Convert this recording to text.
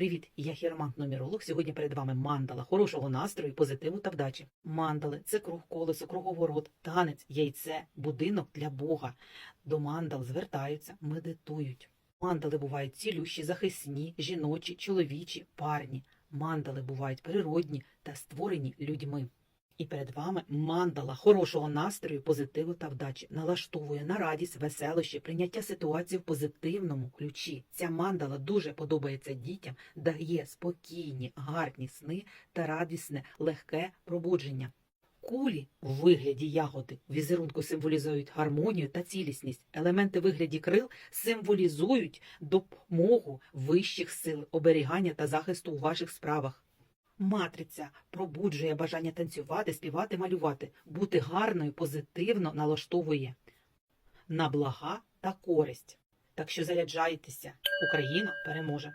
Привіт, я хіромант нумеролог. Сьогодні перед вами мандала хорошого настрою, позитиву та вдачі. Мандали це круг колесо, круговорот, танець, яйце, будинок для Бога. До мандал звертаються, медитують. Мандали бувають цілющі, захисні, жіночі, чоловічі, парні. Мандали бувають природні та створені людьми. І перед вами мандала хорошого настрою, позитиву та вдачі налаштовує на радість, веселощі, прийняття ситуації в позитивному ключі. Ця мандала дуже подобається дітям, дає спокійні, гарні сни та радісне, легке пробудження. Кулі в вигляді ягоди в візерунку символізують гармонію та цілісність. Елементи вигляді крил символізують допомогу вищих сил, оберігання та захисту у ваших справах. Матриця пробуджує бажання танцювати, співати, малювати, бути гарною, позитивно налаштовує на блага та користь. Так що заряджайтеся, Україна переможе.